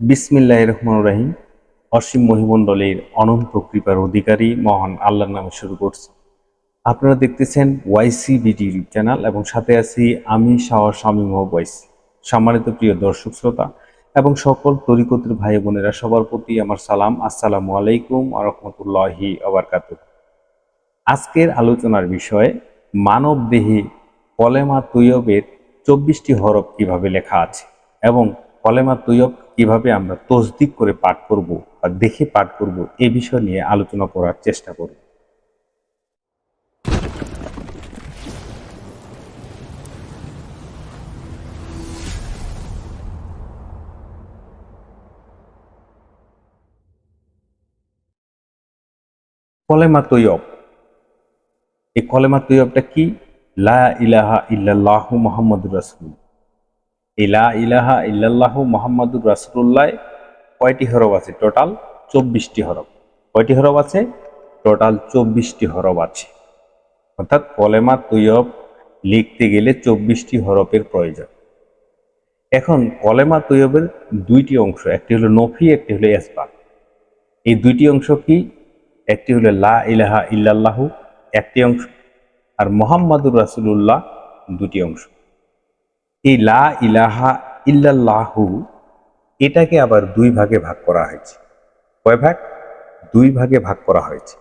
বিসমিল্লাহ রহমান রাহিম, অসীম মহিমণ্ডলের অনন্ত কৃপার অধিকারী মহান আল্লাহর নামে শুরু করছি। আপনারা দেখতেছেন ওয়াইসি বিডি ইউটিউব চ্যানেল এবং সাথে আছি আমি শাহ মোহ ওয়াইসি সম্মানিত প্রিয় দর্শক শ্রোতা এবং সকল তরিকতের ভাই বোনেরা, সবার প্রতি আমার সালাম। আসসালামু আলাইকুম আ রহমতুল্লাহি আবরকাত আজকের আলোচনার বিষয় মানব দেহে কলেমা তৈয়বের চব্বিশটি হরফ কীভাবে লেখা আছে এবং কলেমা তৈয়ব কীভাবে আমরা তসদিক করে পাঠ করব বা দেখে পাঠ করব এ বিষয় নিয়ে আলোচনা করার চেষ্টা করব। কলেমা তৈয়ব এই কলেমা তৈয়বটা কি? লা ইলাহা ইল্লাল্লাহু মুহাম্মাদুর রাসূল। ইলা ইলাহা ইল্লাল্লাহু মোহাম্মদুর রাসুল্লাহ কয়টি হরব আছে? টোটাল চব্বিশটি হরফ। কয়টি হরফ আছে? টোটাল চব্বিশটি হরব আছে। অর্থাৎ কলেমা তৈয়ব লিখতে গেলে চব্বিশটি হরফের প্রয়োজন। এখন কলেমা তৈয়বের দুইটি অংশ, একটি হলো নফি, একটি হলো এসবা এই দুইটি অংশ কি? একটি হলো লা ইলাহা ইল্লাল্লাহু, একটি অংশ। আর মোহাম্মদুর রাসুলুল্লাহ দুটি অংশ। এই লা ইলাহা ইল্লাল্লাহু, এটাকে আবার দুই ভাগে ভাগ করা হয়েছে। কয় ভাগ? দুই ভাগে ভাগ করা হয়েছে।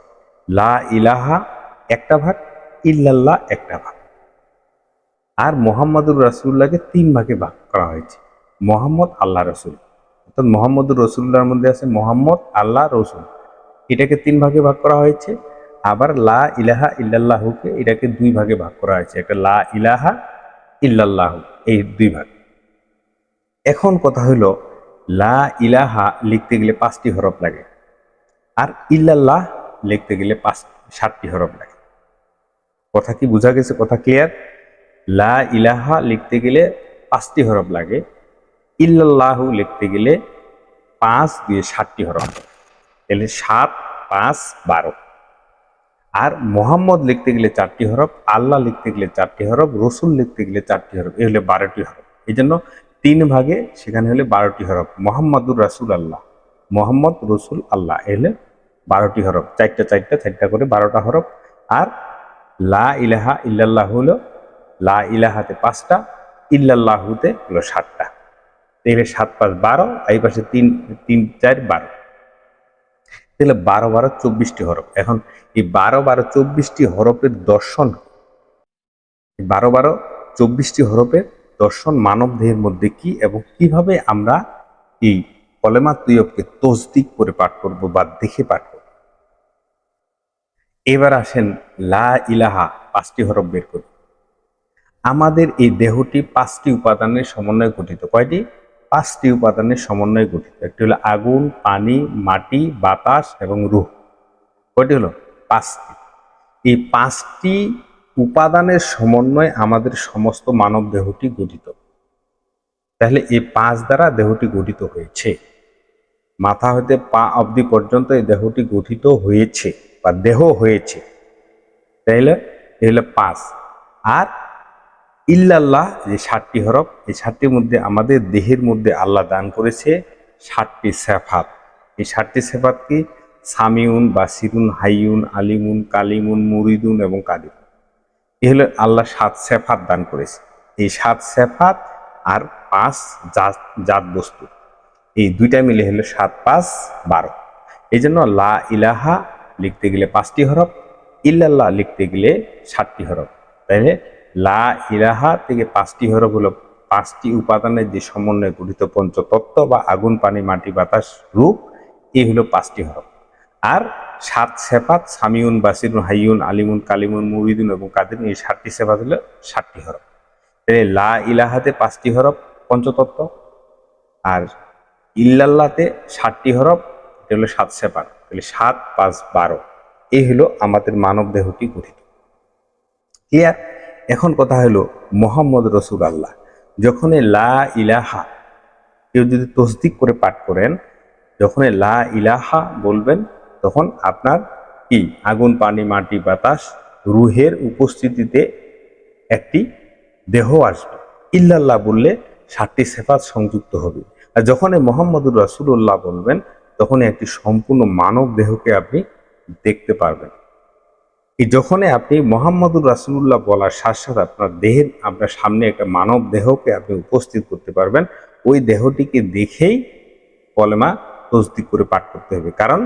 লা ইলাহা একটা ভাগ, ইল্লাল্লাহ একটা ভাগ। আর মোহাম্মদুর রাসুল্লাহকে তিন ভাগে ভাগ করা হয়েছে। মোহাম্মদ আল্লাহ রসুল। অর্থাৎ মোহাম্মদুর রসুল্লাহর মধ্যে আছে মোহাম্মদ আল্লাহ রসুল। এটাকে তিন ভাগে ভাগ করা হয়েছে। আবার লা ইলাহা ইল্লাল্লাহুকে এটাকে দুই ভাগে ভাগ করা হয়েছে। একটা লা ইলাহা ইল্লাল্লাহ, এই দুই ভাগ। এখন কথা হইল, লা ইলাহা লিখতে গেলে পাঁচটি হরফ লাগে, আর ইল্লাল্লাহ লিখতে গেলে পাঁচ, সাতটি হরফ লাগে। কথা কি বোঝা গেছে, কথা ক্লিয়ার লা ইলাহা লিখতে গেলে পাঁচটি হরফ লাগে, ইল্লাল্লাহ লিখতে গেলে পাঁচ দিয়ে ষাটটি হরফ তাহলে সাত, পাঁচ, বারো। আর মোহাম্মদ লিখতে গেলে চারটি হরফ, আল্লাহ লিখতে গেলে চারটি হরফ, রসুল লিখতে গেলে চারটি হরফ, এ হলে বারোটি হরফ। এই জন্য তিন ভাগে সেখানে হলে বারোটি হরফ, মোহাম্মদুর রাসুল আল্লাহ মোহাম্মদ রসুল আল্লাহ, এ হলে বারোটি হরফ। চারটা চারটা চারটা করে বারোটা হরফ। আর লা ইলাহা ইল্লাল্লাহ হলো, লা ইলাহাতে পাঁচটা, ইল্লাল্লাহুতে হলো সাতটা। তাহলে সাত পাঁচ বারো এই পাশে তিন তিন, চার, বারো। তাহলে বারো বারো চব্বিশটি হরফ। এখন এই বারো বারো চব্বিশটি হরফের দর্শন বারো বারো চব্বিশটি হরফের দর্শন মানব দেহের মধ্যে কি এবং কীভাবে আমরা এই কলেমা তুয়বকে তসদিক করে পাঠ করব বা দেখে পাঠ করব? এবার আসেন লা ইলাহা, পাঁচটি হরফ বের করি। আমাদের এই দেহটি পাঁচটি উপাদানের সমন্বয়ে গঠিত। কয়টি? পাঁচটি উপাদানের সমন্বয়ে গঠিত। একটি হলো আগুন, পানি, মাটি, বাতাস এবং রুহ। কয়টি হলো? পাঁচটি। এই পাঁচটি উপাদানের সমন্বয়ে আমাদের সমস্ত মানব দেহটি গঠিত। তাহলে এই পাঁচ দ্বারা দেহটি গঠিত হয়েছে। মাথা হতে পা অবধি পর্যন্ত এই দেহটি গঠিত হয়েছে বা দেহ হয়েছে। তাইলে এ হলো পাঁচ। আর ইল্লাল্লাহ, যে ষাটটি হরফ, এই ষাটটির মধ্যে আমাদের দেহের মধ্যে আল্লাহ দান করেছে ষাটটি সেফাত। এই ষাটটি সেফাত কি? সামিউন, বাসিরুন হাইউন আলিমুন, কালিমুন, মুরিদুন এবং কাদির এ হলো আল্লাহ সাত সেফাত দান করেছে। এই সাত সেফাত আর পাঁচ জাত জাত বস্তু এই দুইটা মিলে হলো সাত, পাঁচ, বারো। এই জন্য লা ইলাহা লিখতে গেলে পাঁচটি হরফ, ইল্লাল্লাহ লিখতে গেলে ষাটটি হরফ। তাইলে লা ইলাহা থেকে পাঁচটি হরফ হলো পাঁচটি উপাদানের যে সমন্বয়ে গঠিত পঞ্চতত্ত্ব বা আগুন, পানি, মাটি, বাতাস, রূপ এই হলো পাঁচটি হরফ। আর সাত সেপাত সামিউন, বাসিরুন হাইউন আলিমুন, কালিমুন, মুরিদুন এবং কাদির এই সাতটি সেপাত হলো সাতটি হরফ। তাহলে লা ইলাহাতে পাঁচটি হরফ পঞ্চতত্ত্ব আর ইল্লাল্লাতে ষাটটি হরফ, এটা হলো সাত সেপাত তাহলে সাত পাঁচ বারো এই হলো আমাদের মানব দেহটি গঠিত। ক্লিয়ার এখন কথা হলো মোহাম্মদ রসুল আল্লাহ যখন লা ইলাহা, কেউ যদি তসদিক করে পাঠ করেন যখন লা ইলাহা বলবেন, তখন আপনার কি? আগুন, পানি, মাটি, বাতাস, রুহের উপস্থিতিতে একটি দেহ আসবে। ইল্লাল্লাহ বললে ষাটটি সেফাত সংযুক্ত হবে। আর যখন মোহাম্মদুর রাসুল্লাহ বলবেন তখন একটি সম্পূর্ণ মানব দেহকে আপনি দেখতে পারবেন। যখনই আপনি মোহাম্মদুর রাসুল্লাহ বলার সাথে সাথে আপনার দেহের, আপনার সামনে একটা মানব দেহকে আপনি উপস্থিত করতে পারবেন, ওই দেহটিকে দেখেই কলেমা তসদিক করে পাঠ করতে হবে। কারণ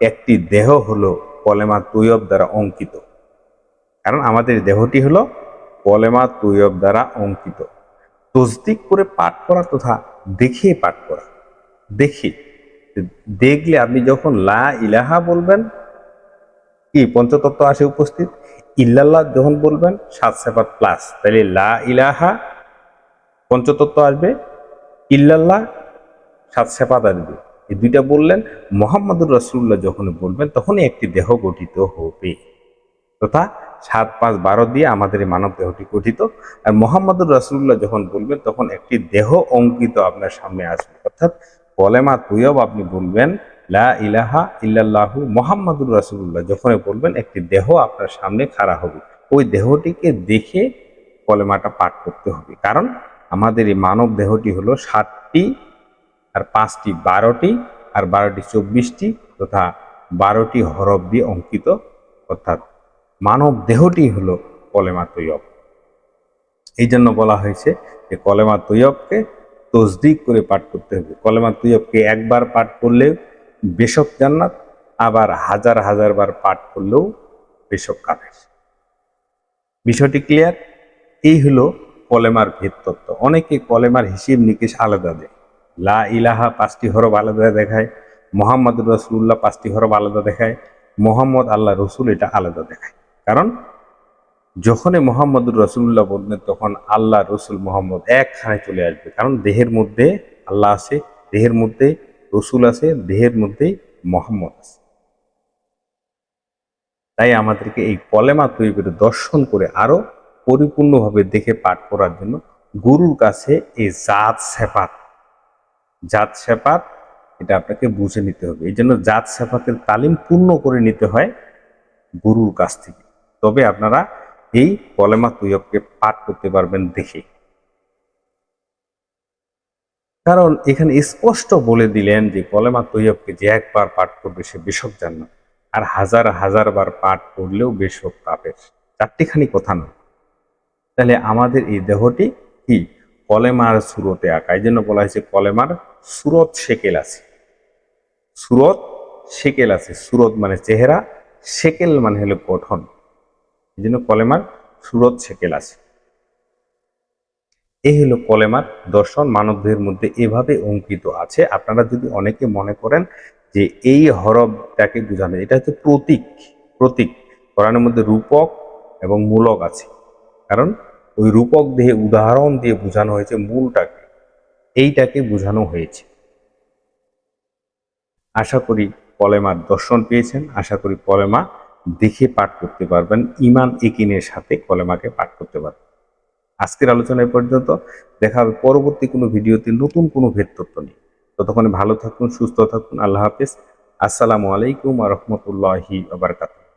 একটি দেহ হলো কলেমা তৈয়ব দ্বারা অঙ্কিত। কারণ আমাদের দেহটি হলো কলেমা তৈয়ব দ্বারা অঙ্কিত। তসদিক করে পাঠ করা তথা দেখে পাঠ করা। দেখে, দেখলে আপনি যখন লা ইলাহা বলবেন কি? পঞ্চতত্ত্ব আসে উপস্থিত। ইল্লাল্লাহ যখন বলবেন, সাত সেপাত প্লাস। তাহলে লা ইলাহা পঞ্চতত্ত্ব আসবে, ইল্লাল্লাহ সাত সেপাত আসবে। এই দুইটা বললেন, মোহাম্মদুর রসুল্লাহ যখন বলবেন, তখনই একটি দেহ গঠিত হবে। তথা সাত, পাঁচ, বারো দিয়ে আমাদের এই মানব দেহটি গঠিত। আর মোহাম্মদুর রসুল্লাহ যখন বলবেন, তখন একটি দেহ অঙ্কিত আপনার সামনে আসবে। অর্থাৎ কলেমা তুইয়ব আপনি বলবেন লা ইলাহা ইল্লাল্লাহু মোহাম্মদুর রাসূলুল্লাহ যখন বলবেন একটি দেহ আপনার সামনে খাড়া হবে। ওই দেহটিকে দেখে কলেমাটা পাঠ করতে হবে। কারণ আমাদের এই মানব দেহটি হলো সাতটি আর পাঁচটি বারোটি আর বারোটি চব্বিশটি তথা বারোটি হরফ দিয়ে অঙ্কিত। অর্থাৎ মানব দেহটি হলো কলেমা তৈয়ব। এই জন্য বলা হয়েছে যে কলেমা তৈয়বকে তসদিক করে পাঠ করতে হবে। কলেমা তৈয়বকে একবার পাঠ করলে বেশক জান্নাত, আবার হাজার হাজার বার পাঠ করলেও বেশক কাফের। বিষয়টি ক্লিয়ার এই হলো কলেমার ভেদ তত্ত্ব। অনেকে কলেমার হিসেব নিকেশ আলাদা দেয়। লা ইলাহা পাঁচটি হরফ আলাদা দেখায়, মোহাম্মদ রসুল্লাহ পাঁচটি হরফ আলাদা দেখায়, মোহাম্মদ আল্লাহ রসুল এটা আলাদা দেখায়। কারণ যখনই মোহাম্মদুর রসুল্লাহ বলবেন, তখন আল্লাহ রসুল মোহাম্মদ একখানে চলে আসবে। কারণ দেহের মধ্যে আল্লাহ আছে, দেহের মধ্যে রসুল আছে, দেহের মধ্যেই মোহাম্মদ আছে। তাই আমাদেরকে এই কলেমা তৈরি করে দর্শন করে আরও পরিপূর্ণভাবে দেখে পাঠ করার জন্য গুরুর কাছে এই জাত সেপাত জাত সেপাত এটা আপনাকে বুঝে নিতে হবে। এই জন্য জাত সেপাতের তালিম পূর্ণ করে নিতে হয় গুরুর কাছ থেকে। তবে আপনারা এই কলেমা তৈয়বকে পাঠ করতে পারবেন দেখে। কারণ এখানে স্পষ্ট বলে দিলেন যে কলেমা তৈয়বকে যে একবার পাঠ করবে সে বেশক জান্নাত। আর হাজার হাজার বার পাঠ করলেও বেশক পাপের চারটিখানি কথা নয় তাহলে আমাদের এই দেহটি কি? কলেমার সুরতে আঁকা। এই জন্য বলা হয়েছে কলেমার সুরত সেকেল আছে। সুরত সেকেল আছে। সুরত মানে চেহারা, সেকেল মানে হলো গঠন। এই জন্য কলেমার সুরত সেকেল আছে। এই হলো কলেমার দর্শন মানবদের মধ্যে এভাবে অঙ্কিত আছে। আপনারা যদি অনেকে মনে করেন যে এই হরফটাকে বোঝানো এটা হচ্ছে প্রতীক প্রতীক। কোরআনের মধ্যে রূপক এবং মূলক আছে। কারণ ওই রূপক দেহে উদাহরণ দিয়ে বোঝানো হয়েছে মূলটাকে। এইটাকে বোঝানো হয়েছে। আশা করি কলেমার দর্শন পেয়েছেন। আশা করি কলেমা দেখে পাঠ করতে পারবেন। ইমান একিনের সাথে কলেমাকে পাঠ করতে পারবেন। আজকের আলোচনা পর্যন্ত। দেখা হবে পরবর্তী কোনো ভিডিওতে নতুন কোনো ভেদ তত্ত্ব নিয়ে। ততক্ষণে ভালো থাকুন, সুস্থ থাকুন, আল্লাহ হাফিজ। আসসালামু আলাইকুম আ রহমতুল্লাহি আবরকাতুহ